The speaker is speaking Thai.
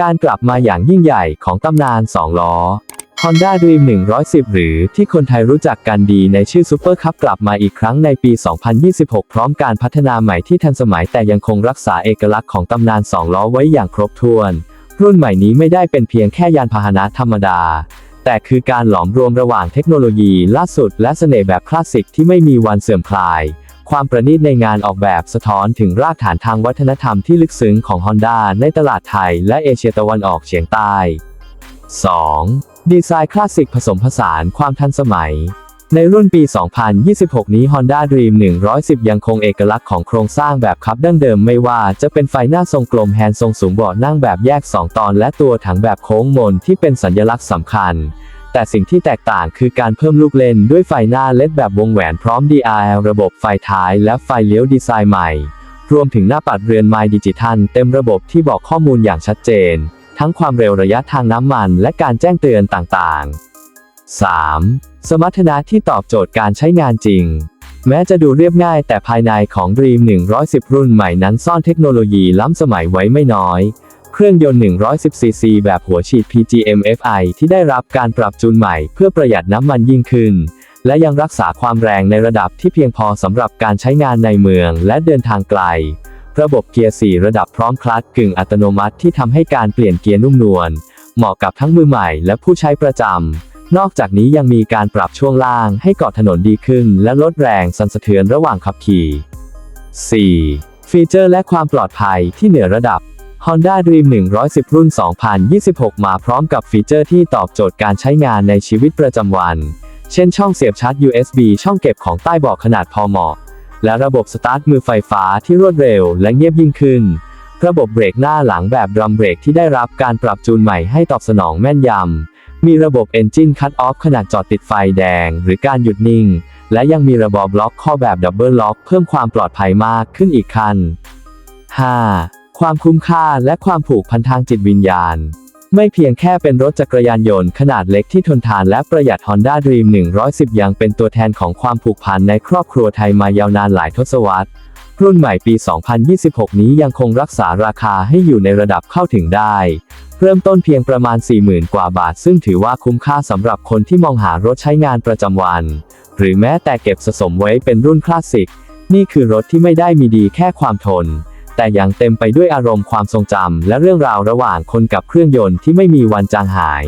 การกลับมาอย่างยิ่งใหญ่ของตำนาน 2 ล้อ Honda Dream 110 หรือที่คนไทยรู้จักกันดีในชื่อ Super Cup กลับมาอีกครั้งในปี 2026 พร้อมการพัฒนาใหม่ที่ทันสมัยแต่ยังคงรักษาเอกลักษณ์ของตำนาน 2 ล้อไว้อย่างครบถ้วน รุ่นใหม่นี้ไม่ได้เป็นเพียงแค่ยานพาหนะธรรมดา แต่คือการหลอมรวมระหว่างเทคโนโลยีล่าสุดและเสน่ห์แบบคลาสสิกที่ไม่มีวันเสื่อมคลาย ความประณีตในงานออกแบบสะท้อนถึงรากฐานทางวัฒนธรรมที่ลึกซึ้งของ Honda ในตลาดไทยและเอเชียตะวันออกเฉียงใต้ 2. ดีไซน์คลาสสิกผสมผสานความทันสมัย ในรุ่นปี 2026 นี้ Honda Dream 110 ยังคงเอกลักษณ์ของโครงสร้างแบบคับดั้งเดิมไม่ว่าจะเป็นไฟหน้าทรงกลมแฮนด์ทรงสูงเบาะนั่งแบบแยก 2 ตอน และตัวถังแบบโค้งมนที่เป็นสัญลักษณ์สำคัญ แต่สิ่งที่แตกต่างคือการเพิ่มลูกเล่นด้วยไฟหน้าเลดแบบวงแหวนพร้อม DRL ระบบไฟท้ายและไฟเลี้ยวดีไซน์ใหม่ รวมถึงหน้าปัดเรือนไมล์ดิจิทัลเต็มระบบที่บอกข้อมูลอย่างชัดเจน ทั้งความเร็วระยะทางน้ำมันและการแจ้งเตือนต่างๆ 3. สมรรถนะที่ตอบโจทย์การใช้งานจริงแม้จะดูเรียบง่ายแต่ภายในของ Dream 110 รุ่นใหม่นั้นซ่อนเทคโนโลยีล้ำสมัยไว้ไม่น้อย เครื่องยนต์ 110cc แบบหัวฉีด PGM-FI ที่ได้รับการปรับจูนใหม่เพื่อประหยัดน้ำมันยิ่งขึ้น และยังรักษาความแรงในระดับที่เพียงพอสำหรับการใช้งานในเมืองและเดินทางไกล ระบบเกียร์ 4 ระดับพร้อมคลัตช์กึ่งอัตโนมัติที่ทำให้การเปลี่ยนเกียร์นุ่มนวล เหมาะกับทั้งมือใหม่และผู้ใช้ประจำ นอกจากนี้ยังมีการปรับช่วงล่างให้เกาะถนนดีขึ้น และลดแรงสั่นสะเทือนระหว่างขับขี่ 4. ฟีเจอร์และความปลอดภัยที่เหนือระดับ Honda Dream 110 รุ่น 2026 มาพร้อมกับฟีเจอร์ที่ตอบโจทย์การใช้งานในชีวิตประจำวัน เช่นช่องเสียบชาร์จ USB ช่องเก็บของใต้เบาะขนาดพอเหมาะ และระบบสตาร์ทมือไฟฟ้าที่รวดเร็วและเงียบยิ่งขึ้น ระบบเบรกหน้าหลังแบบดรัมเบรกที่ได้รับการปรับจูนใหม่ให้ตอบสนองแม่นยำ มีระบบ Engine Cut Off ขณะจอดติดไฟแดง หรือการหยุดนิ่ง และยังมีระบบล็อกข้อแบบดับเบิลล็อกเพิ่มความปลอดภัยมากขึ้นอีกคัน 5. ความคุ้มค่าและความผูกพันทางจิตวิญญาณ ไม่เพียงแค่เป็นรถจักรยานยนต์ขนาดเล็กที่ทนทานและประหยัด Honda Dream 110 ยังเป็นตัวแทนของความผูกพันในครอบครัวไทยมายาวนานหลายทศวรรษ รุ่นใหม่ปี 2026 นี้ยังคงรักษาราคาให้อยู่ในระดับเข้าถึงได้ เริ่มต้นเพียงประมาณ 40,000 กว่าบาท ซึ่งถือว่าคุ้มค่าสำหรับคนที่มองหารถใช้งานประจำวัน หรือแม้แต่เก็บสะสมไว้เป็นรุ่นคลาสสิก นี่คือรถที่ไม่ได้มีดีแค่ความทน แต่ยังเต็มไปด้วยอารมณ์ความทรงจำและเรื่องราวระหว่างคนกับเครื่องยนต์ที่ไม่มีวันจางหาย